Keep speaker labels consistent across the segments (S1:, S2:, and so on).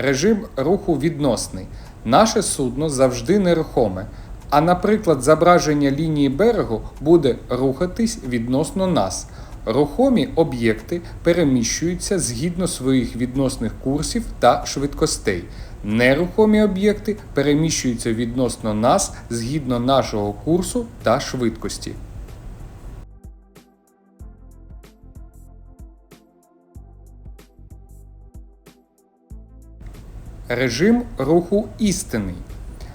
S1: Режим руху відносний. Наше судно завжди нерухоме. А, наприклад, зображення лінії берегу буде рухатись відносно нас. Рухомі об'єкти переміщуються згідно своїх відносних курсів та швидкостей. Нерухомі об'єкти переміщуються відносно нас згідно нашого курсу та швидкості. Режим руху істинний.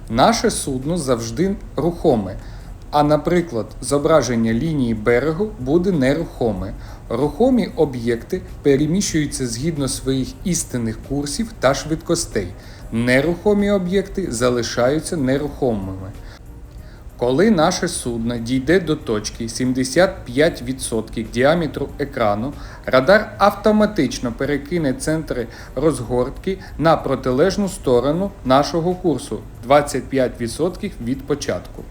S1: Наше судно завжди рухоме. А, наприклад, зображення лінії берегу буде нерухоме. Рухомі об'єкти переміщуються згідно своїх істинних курсів та швидкостей. Нерухомі об'єкти залишаються нерухомими. Коли наше судно дійде до точки 75% діаметру екрану, радар автоматично перекине центри розгортки на протилежну сторону нашого курсу 25% від початку.